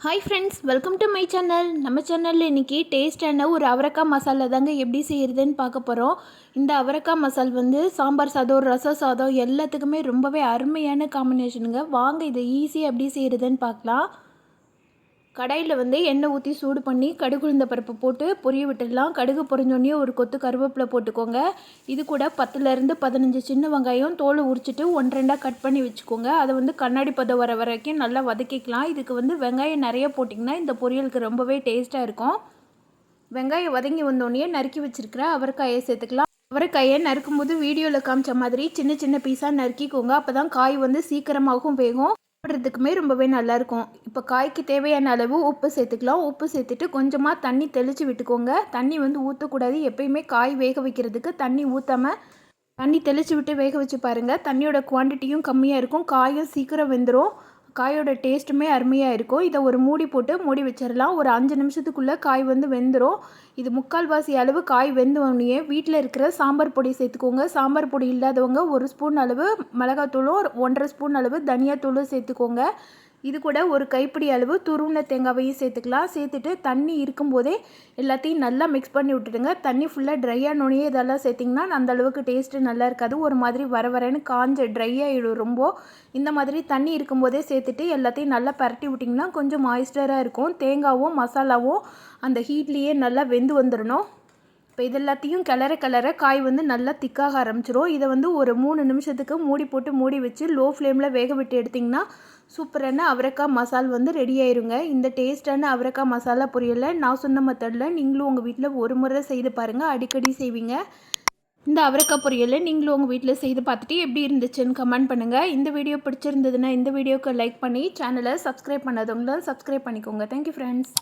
Hi friends welcome to my channel நம்ம சேனலில் இன்றைக்கி டேஸ்டான ஒரு அவரக்காய் மசாலா தாங்க எப்படி செய்கிறதுன்னு பார்க்க போகிறோம் இந்த அவரக்காய் மசால் வந்து சாம்பார் சாதம் ரசம் சாதம் எல்லாத்துக்குமே ரொம்பவே அருமையான காம்பினேஷனுங்க வாங்க இதை ஈஸியாக எப்படி செய்கிறதுன்னு பார்க்கலாம். கடாயில் வந்து எண்ணெய் ஊற்றி சூடு பண்ணி கடுகு உளுந்த பருப்பு போட்டு பொரிய விட்டுடலாம். கடுகு பொரிஞ்சோடனே ஒரு கொத்து கருவேப்பிலை போட்டுக்கோங்க. இது கூட பத்துலேருந்து பதினஞ்சு சின்ன வெங்காயம் தோல் உரிச்சிட்டு ஒன்று ரெண்டாக கட் பண்ணி வச்சுக்கோங்க. அதை வந்து கண்ணாடி பதம் வர வரைக்கும் நல்லா வதக்கிக்கலாம். இதுக்கு வந்து வெங்காயம் நிறைய போட்டிங்கன்னா இந்த பொரியலுக்கு ரொம்பவே டேஸ்ட்டாக இருக்கும். வெங்காயம் வதங்கி வந்தோடனே நறுக்கி வச்சுருக்கிற அவரைக்காயை சேர்த்துக்கலாம். அவரைக்காயை நறுக்கும்போது வீடியோவில் காமிச்ச மாதிரி சின்ன சின்ன பீஸாக நறுக்கிக்கோங்க. அப்போ தான் காய் வந்து சீக்கிரமாகவும் வேகும். சாப்பிட்றதுக்குமே ரொம்பவே நல்லாயிருக்கும். இப்போ காய்க்கு தேவையான அளவு உப்பு சேர்த்துக்கலாம். உப்பு சேர்த்துட்டு கொஞ்சமாக தண்ணி தெளித்து விட்டுக்கோங்க. தண்ணி வந்து ஊற்றக்கூடாது எப்பயுமே காய் வேக வைக்கிறதுக்கு தண்ணி ஊற்றாமல் தண்ணி தெளித்து விட்டு வேக வச்சு பாருங்கள் தண்ணியோட குவான்டிட்டியும் கம்மியாக இருக்கும். காயும் சீக்கிரம் வெந்துடும் காயோட டேஸ்ட்டுமே அருமையாக இருக்கும். இதை ஒரு மூடி போட்டு மூடி வச்சிடலாம் ஒரு அஞ்சு நிமிஷத்துக்குள்ளே காய் வந்து வெந்துடும் இது முக்கால்வாசி அளவு காய் வெந்தோடனே வீட்டில் இருக்கிற சாம்பார் பொடி சேர்த்துக்கோங்க. சாம்பார் பொடி இல்லாதவங்க ஒரு ஸ்பூன் அளவு மிளகாத்தூளும் ஒன்றரை ஸ்பூன் அளவு தனியாத்தூளும் சேர்த்துக்கோங்க. இது கூட ஒரு கைப்பிடி அளவு துருவின தேங்காவையும் சேர்த்துக்கலாம். சேர்த்துட்டு தண்ணி இருக்கும்போதே எல்லாத்தையும் நல்லா மிக்ஸ் பண்ணி விட்டுடுங்க. தண்ணி ஃபுல்லாக ட்ரையாக ஆனோடனே இதெல்லாம் சேர்த்திங்கன்னா அந்த அளவுக்கு டேஸ்ட்டு நல்லா இருக்காது. ஒரு மாதிரி வர வரன்னு காஞ்ச ட்ரை ஆகிடும் ரொம்ப. இந்த மாதிரி தண்ணி இருக்கும்போதே சேர்த்துட்டு எல்லாத்தையும் நல்லா பரட்டி விட்டிங்கன்னா கொஞ்சம் மாய்ஸ்டராக இருக்கும். தேங்காவும் மசாலாவும் அந்த ஹீட்லேயே நல்லா வெந்து வந்துடணும். இப்போ இது எல்லாத்தையும் கிளற கிளற காய் வந்து நல்லா திக்காக ஆரம்பிச்சிரும். இதை வந்து ஒரு மூணு நிமிஷத்துக்கு மூடி போட்டு மூடி வச்சு லோ ஃப்ளேமில் வேக விட்டு எடுத்திங்கன்னா சூப்பரான அவரைக்காய் மசால் வந்து ரெடி ஆயிருங்க. இந்த டேஸ்டான அவரைக்காய் மசாலா பொரியலை நான் சொன்ன மெத்தடில் நீங்களும் உங்கள் வீட்டில் ஒரு முறை செய்து பாருங்கள் அடிக்கடி செய்வீங்க. இந்த அவரைக்காய் பொரியலை நீங்களும் உங்கள் வீட்டில் செய்து பார்த்துட்டு எப்படி இருந்துச்சுன்னு கமெண்ட் பண்ணுங்கள் இந்த வீடியோ பிடிச்சிருந்ததுன்னா இந்த வீடியோக்கு லைக் பண்ணி சேனலை சப்ஸ்கிரைப் பண்ணாதவங்களும் சப்ஸ்கிரைப் பண்ணிக்கோங்க. Thank you friends